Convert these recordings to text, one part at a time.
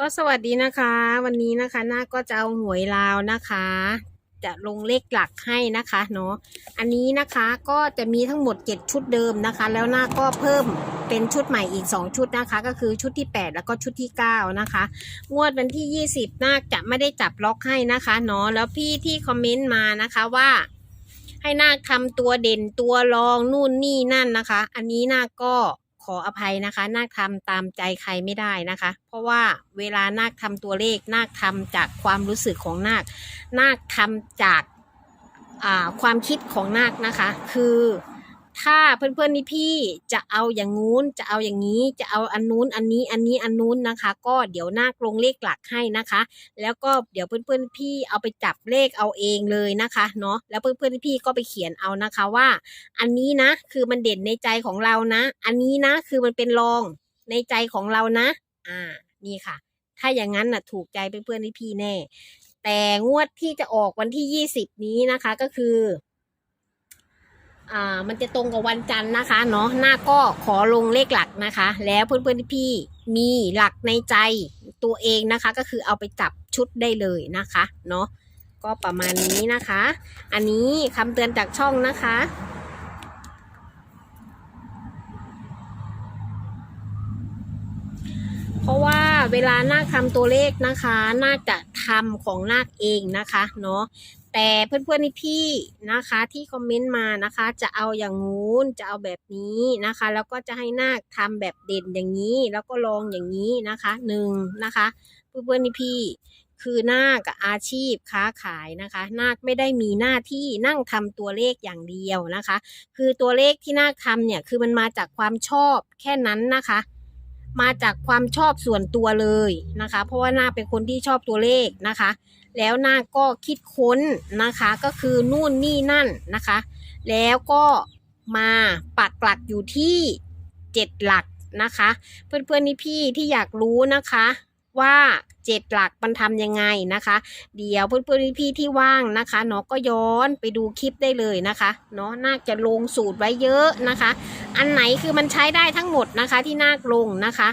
ก็สวัสดีนะคะ วันนี้นะคะหน้าก็จะเอาหวยลาวนะคะ จะลงเลขหลักให้นะคะเนาะอันนี้นะคะก็จะมีทั้งหมด 7 ชุดเดิมนะคะ แล้วหน้าก็เพิ่มเป็นชุดใหม่อีก 2 ชุดนะคะ ก็คือชุดที่ 8 แล้วก็ชุดที่ 9 นะคะ งวดวันที่ 20นาจะไม่ได้จับล็อกให้นะคะเนาะแล้วพี่ที่คอมเมนต์มานะคะว่าให้นาคทำตัวเด่นตัวรองนู่นนี่นั่นนะคะ อันนี้นาก็ ขออภัยนะคะ นาคทำตามใจใครไม่ได้นะคะ เพราะว่าเวลานาคทำตัวเลข นาคทำจากความรู้สึกของนาค นาคทำจากความคิดของนาคนะคะ คือ ถ้าเพื่อนๆนี่พี่จะเอาอย่างงู้นจะเอาอย่างนี้ จะเอาอันนู้นอันนี้อันนี้อันนู้นนะคะ ก็เดี๋ยวนาคลงเลขหลักให้นะคะ แล้วก็เดี๋ยวเพื่อนๆพี่เอาไปจับเลขเอาเองเลยนะคะเนาะแล้วเพื่อนๆพี่ก็ไปเขียนเอานะคะว่า อันนี้นะคือมันเด่นในใจของเรานะ อันนี้นะคือมันเป็นรองในใจของเรานะ อ่านี่ค่ะ ถ้าอย่างนั้นน่ะถูกใจเพื่อนๆพี่แน่ แต่งวดที่จะออกวันที่ยี่สิบนี้นะคะก็คือ อ่ามันจะตรงกับวันจันทร์นะคะเนาะหน้าก็ขอลงเลขหลักนะคะ แล้วเพื่อนๆพี่มีหลักในใจตัวเองนะคะ ก็คือเอาไปจับชุดได้เลยนะคะเนาะก็ประมาณนี้นะคะ อันนี้คำเตือนจากช่องนะคะเพราะว่าเวลาหน้าคำตัวเลขนะคะนาจะ ทำของนาคเองนะคะเนาะแต่เพื่อนๆพี่นะคะที่คอมเมนต์มานะคะ จะเอาอย่างงู้นจะเอาแบบนี้นะคะ แล้วก็จะให้นาคทำแบบเด่นอย่างนี้ แล้วก็ลองอย่างนี้นะคะหนึ่งนะคะ เพื่อนๆพี่คือนาคกับอาชีพค้าขายนะคะ นาคไม่ได้มีหน้าที่นั่งทำตัวเลขอย่างเดียวนะคะ คือตัวเลขที่นาคทำเนี่ยคือมันมาจากความชอบแค่นั้นนะคะ มาจากความชอบส่วนตัวเลยนะคะ เพราะว่านาคเป็นคนที่ชอบตัวเลขนะคะ แล้วนาคก็คิดค้นนะคะ ก็คือนู่นนี่นั่นนะคะ แล้วก็มาปักหลักอยู่ที่เจ็ดหลักนะคะ เพื่อนๆนี่พี่ที่อยากรู้นะคะ ว่าเจ็ดหลักมันทำยังไงนะคะ เดี๋ยวเพื่อนๆพี่ที่ว่างนะคะเนาะก็ย้อนไปดูคลิปได้เลยนะคะเนาะน่าจะลงสูตรไว้เยอะนะคะ อันไหนคือมันใช้ได้ทั้งหมดนะคะที่นาคลงนะคะ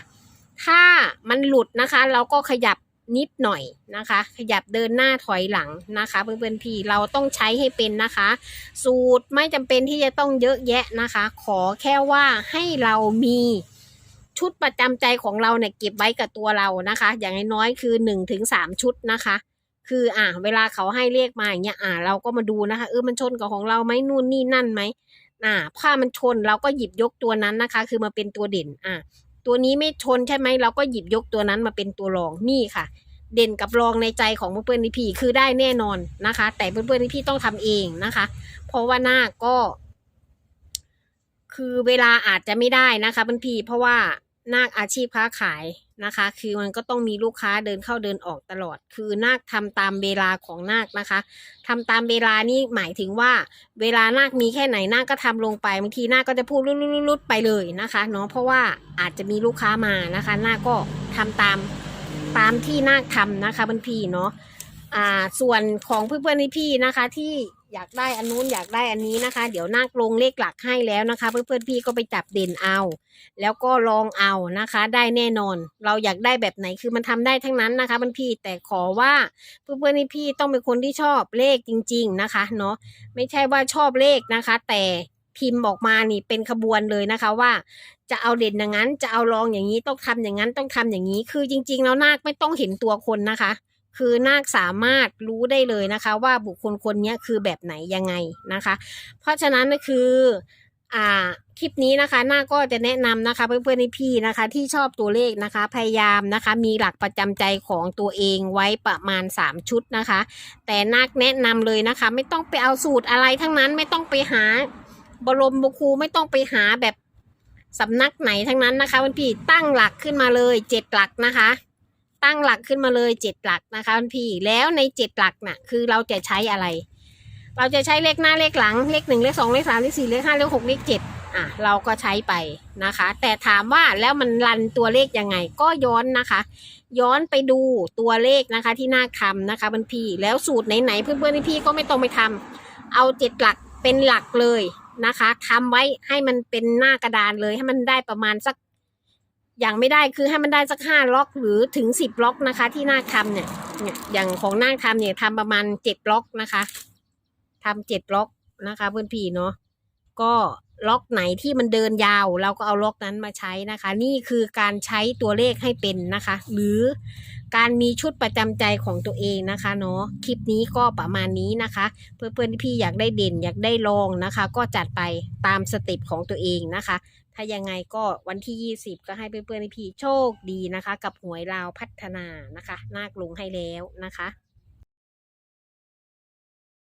ถ้ามันหลุดนะคะ เราก็ขยับนิดหน่อยนะคะ ขยับเดินหน้าถอยหลังนะคะ เพื่อนๆพี่เราต้องใช้ให้เป็นนะคะ สูตรไม่จำเป็นที่จะต้องเยอะแยะนะคะ ขอแค่ว่าให้เรามี ชุดประจำใจของเราเนี่ยเก็บไว้กับตัวเรานะคะ อย่างน้อยคือหนึ่งถึงสามชุดนะคะ คืออ่าเวลาเขาให้เรียกมาอย่างเงี้ยอ่า เราก็มาดูนะคะเออมันชนกับของเราไหมนู่นนี่นั่นไหมอ่าถ้ามันชนเราก็หยิบยกตัวนั้นนะคะ คือมาเป็นตัวเด่นอ่าตัวนี้ไม่ชนใช่ไหมเราก็หยิบยกตัวนั้นมาเป็นตัวรองนี่ค่ะ เด่นกับรองในใจของเพื่อนๆพี่คือได้แน่นอนนะคะ แต่เพื่อนๆพี่ต้องทำเองนะคะ เพราะว่าหน้าก็ คือเวลาอาจจะไม่ได้นะคะเพื่อนพี่เพราะว่า นาคอาชีพค้าขายนะคะ คือมันก็ต้องมีลูกค้าเดินเข้าเดินออกตลอด คือนาคทำตามเวลาของนาคนะคะทำตามเวลานี่หมายถึงว่า เวลานาคมีแค่ไหนนาคก็ทำลงไปบางทีนาคก็จะพูดลุดๆไปเลยนะคะเนาะเพราะว่าอาจจะมีลูกค้ามานะคะ นาคก็ทำตามตามที่นาคทำนะคะเพื่อนพี่เนาะอ่าส่วนของเพื่อนๆพี่นะคะที่ อยากได้อันนู้นอยากได้อันนี้นะคะ เดี๋ยวนาคลงเลขหลักให้แล้วนะคะ เพื่อนๆพี่ก็ไปจับเด่นเอา แล้วก็ลองเอานะคะ ได้แน่นอน เราอยากได้แบบไหนคือมันทำได้ทั้งนั้นนะคะเพื่อนพี่แต่ขอว่าเพื่อนๆพี่ต้องเป็นคนที่ชอบเลขจริง ๆนะคะเนาะไม่ใช่ว่าชอบเลขนะคะ แต่พิมพ์ออกมานี่เป็นขบวนเลยนะคะว่า จะเอาเด่นอย่างนั้น จะเอารองอย่างนี้ต้องทำอย่างนั้นต้องทำอย่างนี้ คือจริง ๆ แล้วนาคไม่ต้องเห็นตัวคนนะคะ คือนาคสามารถรู้ได้เลยนะคะ ว่าบุคคลคนนี้คือแบบไหนยังไงนะคะ เพราะฉะนั้นก็คืออ่าคลิปนี้นะคะหน้าก็จะแนะนำนะคะเพื่อนๆในพี่นะคะ ที่ชอบตัวเลขนะคะ พยายามนะคะ มีหลักประจำใจของตัวเองไว้ประมาณ 3 ชุดนะคะ แต่นาคแนะนำเลยนะคะ ไม่ต้องไปเอาสูตรอะไรทั้งนั้นไม่ต้องไปหาบรมบุคูไม่ต้องไปหาแบบสำนักไหนทั้งนั้นนะคะเพื่อนพี่ตั้งหลักขึ้นมาเลยเจ็ดหลักนะคะ ตั้งหลักขึ้นมาเลยเจ็ดหลักนะคะพี่แล้วในเจ็ดหลักน่ะ คือเราจะใช้อะไร เราจะใช้เลขหน้าเลขหลังเลขหนึ่งเลขสองเลขสามเลขสี่เลขห้าเลขหกเลขเจ็ดอะเราก็ใช้ไปนะคะ แต่ถามว่าแล้วมันรันตัวเลขยังไง ก็ย้อนนะคะ ย้อนไปดูตัวเลขนะคะที่หน้าคำนะคะเพื่อนพี่แล้วสูตรไหนๆเพื่อนๆพี่ก็ไม่ต้องไปทำเอาเจ็ดหลักเป็นหลักเลยนะคะทำไว้ให้มันเป็นหน้ากระดานเลยให้มันได้ประมาณสัก อย่างไม่ได้คือให้มันได้สักห้าล็อกหรือถึงสิบล็อกนะคะ ที่นาคทำเนี่ย อย่างของนาคทำเนี่ยทำประมาณเจ็ดล็อกนะคะทำเจ็ดล็อกนะคะเพื่อนพี่เนาะก็ล็อกไหนที่มันเดินยาว เราก็เอาล็อกนั้นมาใช้นะคะ นี่คือการใช้ตัวเลขให้เป็นนะคะ หรือการมีชุดประจำใจของตัวเองนะคะเนาะคลิปนี้ก็ประมาณนี้นะคะ เพื่อนๆที่พี่อยากได้เด่นอยากได้ลองนะคะ ก็จัดไปตามสเต็ปของตัวเองนะคะ ถ้ายังไงก็วันที่ 20 ก็ให้เพื่อนๆพี่โชคดีนะคะ กับหวยลาวพัฒนานะคะ นาคลงให้แล้วนะคะ